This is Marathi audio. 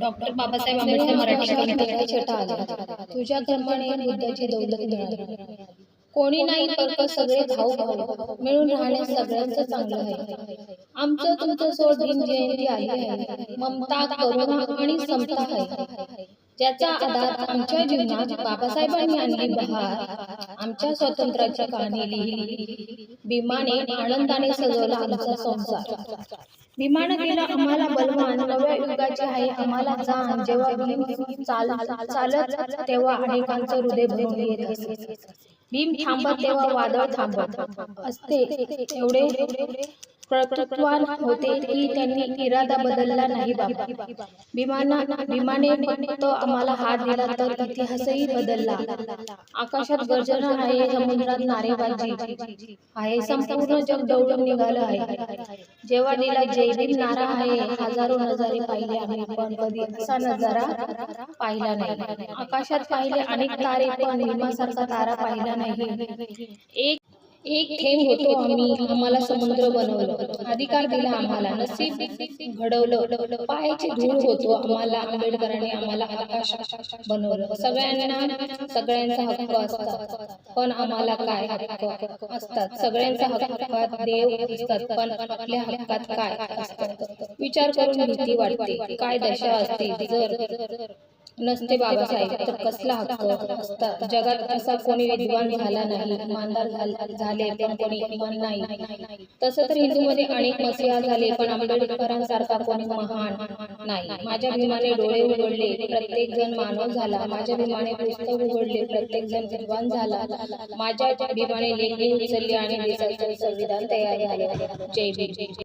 डॉक्टर बाबासाहेब आंबेडकर मराठी छटा आला तुझ्या कर्माने बुद्धाची दौलत मिळाली. कोणी नाही तर्क सगळे भाऊ भाऊ मिळून राहणे सगळ्यांचं चांगलं आहे. आमचं तुमचं सोड दिन जयंती आली आहे. ममता करुणा आणि समता आहे. ज्याचा आधार आमच्या जीवनात बाबासाहेबांनी आणली बहार आमच्या स्वातंत्र्याची कहाणी लिहिली. भीमाने आनंदाने सजवला आमचा संसार. केलं आम्हाला बलवान नव्या युगाची आहे. आम्हाला जाण जेव्हा भीम चाल चालत तेव्हा अनेकांचं हृदय भरून येत असे. भीम थांबत तेव्हा वादळ थांबत. असते. एवढे कर्तृत्वान होते की त्यांनी इरादा बदलला नाही बाबा. विमाना विमाने फक्त आम्हाला हात दिला तर इतिहासही बदलला. आकाशात गर्जना आहे समुद्रात नारेबाजी. आहे संपूर्ण जग दौडून निघालं आहे. जेव्हा दिला जय नारा आहे हजारो नजारे पाहिले आम्ही पण कधी असा नजारा पाहिला नाही. आकाशात पाहिले अनेक तारे पण भीमासारखा तारा पाहिला नाही. एक एक थेंब होतो आम्ही आम्हाला समुद्र बनवलं. अधिकार दिला आम्हाला नसीब घडवलं. पायाची धूळ होतो आम्हाला आंबेडकरांनी आम्हाला आकाश बनवलं. सगळ्यांना सगळ्यांचा हक्क असतात. पण आम्हाला काय हक्क असतात? सगळ्यांचा हक्कात देव असतात पण आपल्या हक्कात काय विचार करून भीती वाटते. काय दशा असते? जर नसते बाबासाहेब तर कसला हक्क? असता जगात असा कोणी विद्वान झाला नाही. इमानदार झाल- पण कोणी इमान नाही. तसं तर हिंदूमध्ये अनेक मसिहा झाले पण आंबेडकरांसारखा कोणी महान नाही. माझ्या भीमाने डोळे उघडले प्रत्येक जण मानव झाला. माझ्या भीमाने पुस्तक उघडले प्रत्येक जण विद्वान झाला. माझ्या भीमाने लेखणी उचलली आणि देशाचे संविधान तयार झाले. जय भीम.